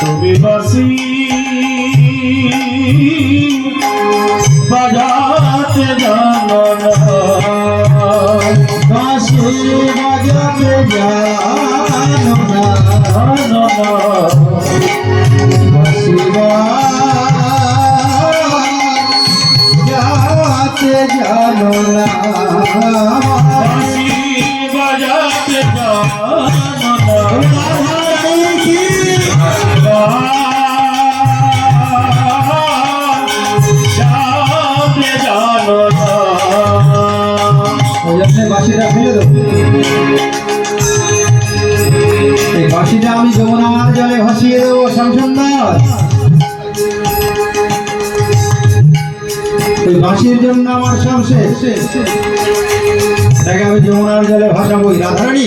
তুমি বাসি বাজাতে জানো না। বাজাতে জানো না বাজাতে জানো না। বাসি বাজাতে জানো বাঁশিটা ফেলে দেবো। এই বাঁশিটা আমি যমুনার জলে ভাসিয়ে দেবো। শ্যামসুন্দর ওই বাঁশির জন্য আমার সব তাকে আমি যমুনার জলে ভাসাবো রাধারানী।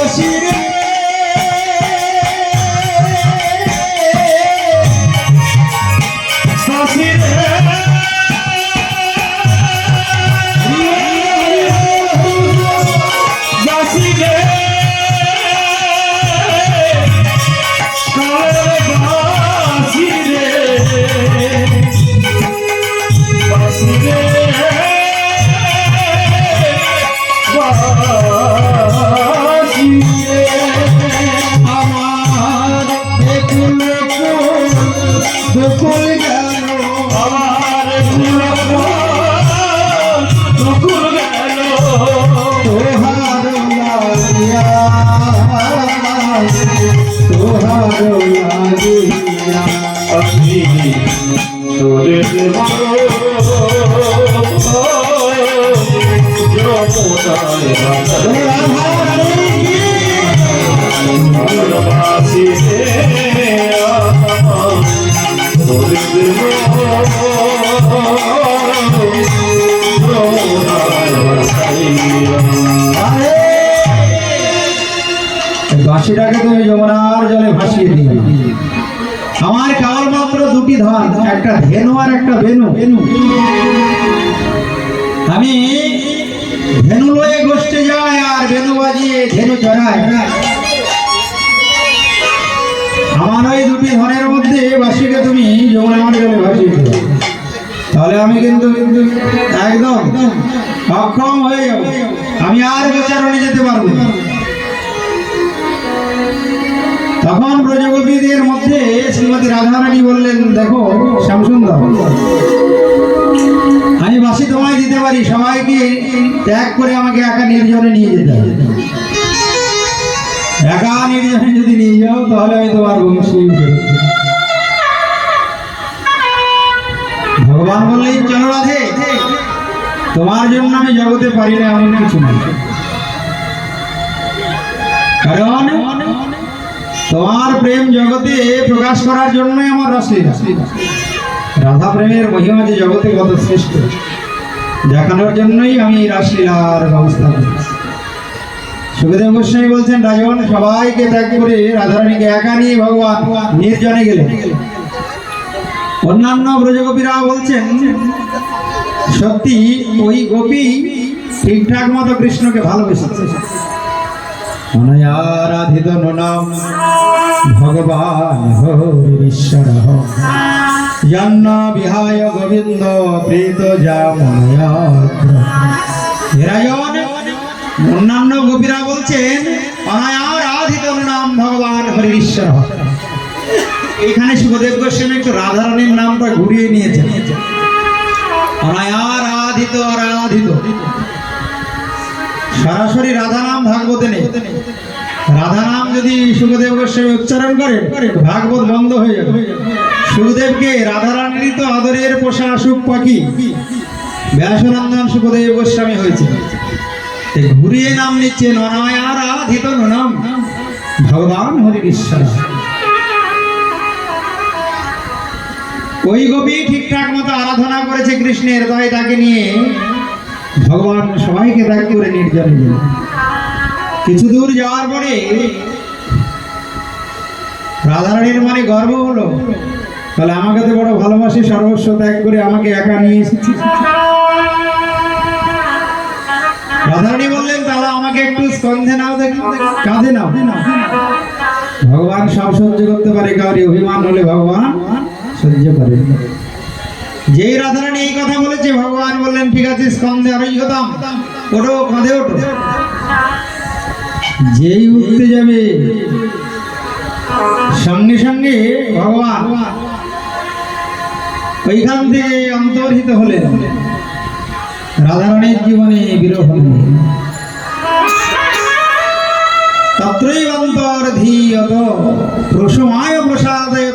বাসিটাকে তুমি যমুনার জলে ভাসিয়ে দিও। আমার কেবলমাত্র দুটি ধন, একটা ধেনু আর একটা বেনু। আমি ধেনু লয়ে গোষ্ঠে যাই আর বেনু বাজিয়ে ধেনু চড়াই। ওই দুটি ধনের মধ্যে বাসিকে তুমি তাহলে আমি কিন্তু একদম অক্ষম হয়ে যাব। আমি আর গোচারণে যেতে পারব তখন ব্রজগোপীদের মধ্যে শ্রীমতী রাধারানী বললেন, দেখো, শ্যামসুন্দর, আমি বাসি তোমায় দিতে পারি, সবাইকে ত্যাগ করে আমাকে একা নির্জনে নিয়ে যেতে হবে। একা নির্জনে যদি নিয়ে যাও, তাহলে আমি তোমার বংশী ভগবান বললেন, চলো রাধে, তোমার জন্য আমি জগতে পারি না এমন কিছু না। কারণ তোমার প্রেম জগতে প্রকাশ করার জন্যই আমার রসলীলা রাধা প্রেমের মহিমা যে জগতে কত শ্রেষ্ঠ, দেখানোর জন্যই আমি রাসলীলার ব্যবস্থা করেছি। সুখদেব গোস্বামী বলছেন, রাজন, সবাইকে ত্যাগ করে রাধারানীকে একা নিয়ে ভগবান নির্জনে গেলেন। অন্যান্য ব্রজগোপীরা বলছেন, সত্যি ওই গোপী ঠিকঠাক মতো কৃষ্ণকে ভালোবেসেছে। অনয়ারাধিত নাম ভগবান হরিশ্বর জন্ম বিহায় গোবিন্দ, প্রীত যা জাময়াজন অন্যান্য গোপীরা বলছেন অনায়ারাধিত নাম ভগবান হরিশ্বর। এখানে সুখদেব গোস্বামী একটু রাধারানীর নামটা ঘুরিয়ে নিয়েছেন। অনায়ারাধিত আরাধিত সরাসরি রাধা নাম ভাগবতে নেই। রাধা যদি সুখদেব গোস্বামী উচ্চারণ করে, ভাগবত বন্ধ হয়ে যাবে। সুখদেবকে রাধা রানীরই তো আদরের পোষা সুখ পাখি। ব্যাসনন্দন সুখদেব গোস্বামী হয়েছে। ঘুরিয়ে নাম নিচ্ছে ননায়ার আধিত নাম ভগবান হরি ঈশ্বর। ওই গোপী ঠিকঠাক মতো আরাধনা করেছে কৃষ্ণের তাই তাকে নিয়ে। ভগবান সবাইকে ত্যাগ করে নির্জনে গেল। কিছু দূর যাওয়ার পরে রাধারানীর মানে গর্ব হলো। তাহলে আমাকে তো বড় ভালোবাসি, সর্বস্ব ত্যাগ করে আমাকে একা নিয়ে এসেছি রাধারানী বললেন, তাহলে আমাকে একটু স্কন্ধে নাও দেখি কাঁধে নাও ভগবান সব সহ্য করতে পারে কাউরি অভিমান হলে ভগবান সহ্য করে যেই রাধারানী এই কথা বলেছে, ভগবান বললেন, ঠিক আছে, স্কন্ধে আরোই হতাম, ওঠো, কাঁধে ওঠো। যেই উঠতে যাবে, সঙ্গে সঙ্গে ভগবান ওইখান থেকে অন্তর্হিত হলেন। রাধারানীর জীবনে বিরহ প্রসাদে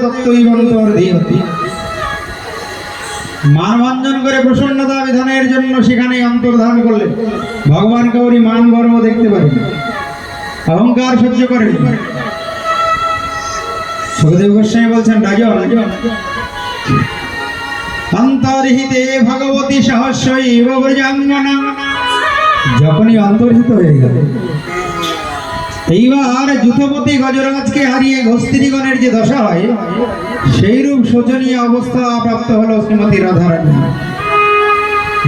মানভঞ্জন করে প্রসন্নতা বিধানের জন্য সেখানে অন্তর্ধান করলেন ভগবান কাউরি মান গর্ব দেখতে পারেন। অহংকার সহ্য করেন। সুখদেব গোস্বামী বলছেন, রাজন অন্তর্হিতে ভগবতী ব্রজাঙ্গনা যখনই অন্তর্হিত হয়ে গেল। এইবার যুথপতি গজরাজকে হারিয়ে ঘস্তিরিগণের যে দশা হয় সেই রূপ শোচনীয় অবস্থা প্রাপ্ত হলো শ্রীমতী রাধারানী।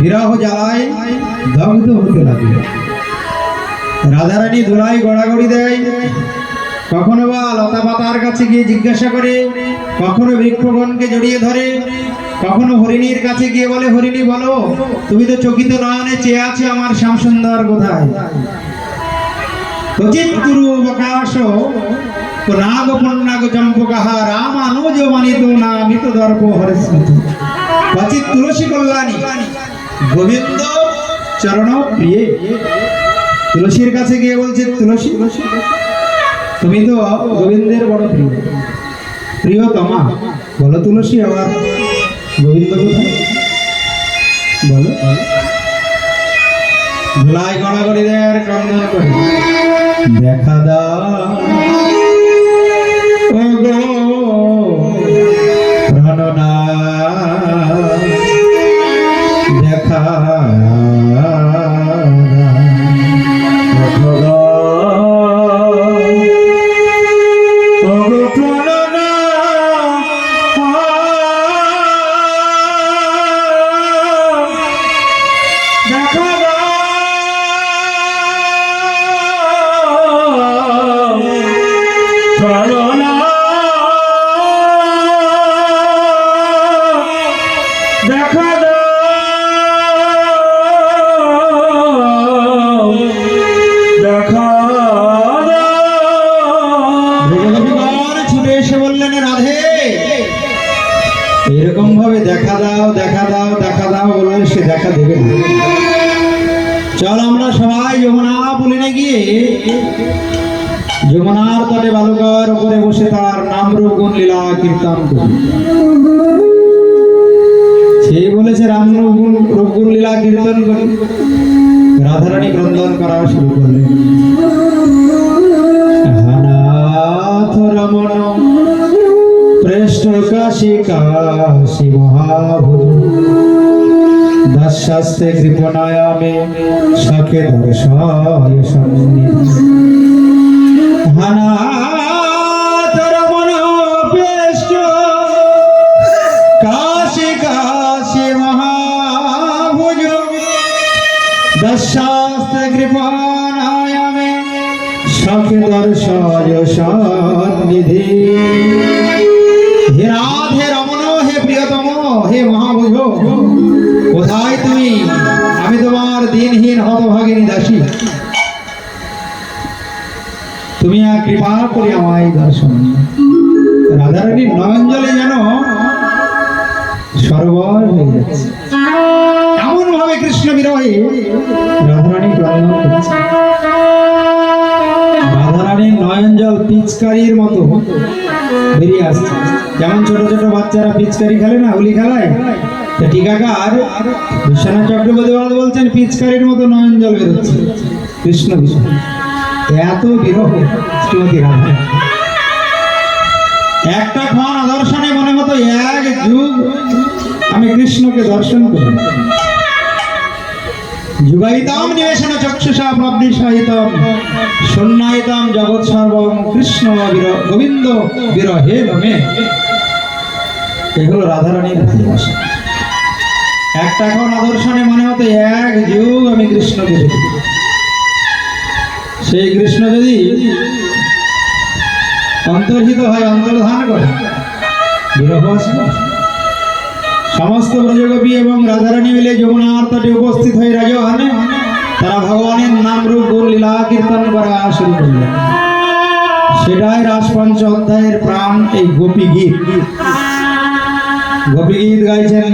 বিরহ জ্বালায় দগ্ধ হতে লাগল। রাধারানী ধুলাই গড়াগড়ি দেয় কখনো বা লতা পাতার কাছে গিয়ে জিজ্ঞাসা করে, কখনো বৃক্ষগণকে জড়িয়ে ধরে, কখনো হরিণীর কাছে গিয়ে বলে, হরিণী, বলো, তুমি তো চকিত নয়নে চেয়ে আছো আমার শ্যামসুন্দর কোথায়? ক্বচিৎ তুলসী গোবিন্দ চরণ তুলসীর কাছে গিয়ে বলছে তুলসী তুলসী তুমি তো গোবিন্দের বড় প্রিয়। প্রিয়তমা, বলো তুলসী আবার। গোবিন্দ কোথায়? বলো। ধুলাই কড়াকড়ি দেয় আর ক্রন্দন করে। দেখা দাও। যমুনার তটে বালুকার উপরে বসে তার নাম গুণ লীলা কীর্তন করি। সে বলেছে রাম রূপ গুণ- রূপ গুণ লীলা কীর্তন করি। রাধারানী ক্রন্দন করা শুরু করলেন। প্রেষ্ঠ কাশী কাশী মহাভূত দাস্যাস্তে কৃপণায়ামে সখে দর্শয় হানাথ রমণ প্রেষ্ঠ কাশী কাশী মহাভুজ। দশাস্ত্র কৃপানায়ামে সখে দর্শয় সন্নিধি। হে রাধে রমণ, হে প্রিয়তম, হে মহাভুজ। কোথায় তুমি? আমি তোমার দিনহীন হতভাগিনী দাসী। তুমি আর কৃপা করে আমায় দর্শন রাধারানী নয়নজলে যেন সরোবর হয়ে যাচ্ছে। এমন ভাবে কৃষ্ণ বিরহে রাধারানী করছে। রাধারানীর নয়ন জল পিচকারির মতো বেরিয়ে আসছে। যেমন ছোট ছোট বাচ্চারা পিচকারি খেলে না, হোলি খেলায় টিকাকার বিশ্বনাথ চক্রবর্তী বলছেন, পিচকারির মতো নয়ন জল বেরোচ্ছে। কৃষ্ণ বিষয় এত বিরহ শ্রীমতী রাধা। একটা ক্ষণ আদর্শনে মনে মতো এক যুগ আমি কৃষ্ণকে দর্শন করি। যুগাইতাম নিবেশন চক্ষুষা প্রাপ্তি সহিতম শূন্যায়তাম জগৎ সর্বম কৃষ্ণ গোবিন্দ বিরহে নমে এগুলো রাধারানীর ভালোবাসা। একটা ক্ষণ আদর্শনে মনে হতো এক যুগ আমি কৃষ্ণকে দেখি। সেই কৃষ্ণ যদি অন্তর্হিত হয়, অন্তর্ধান করে সমস্ত ব্রজগোপী এবং রাধারানী মিলে যমুনার তটে উপস্থিত হয়ে রাজহানে তারা ভগবানের নাম রূপ লীলা কীর্তন করা শুরু করলেন। সেটাই রাজপঞ্চ অধ্যায়ের প্রাণ, এই গোপী গীত। গোপী গীত গাইছেন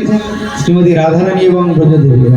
শ্রীমতী রাধারানী এবং ব্রজদেবী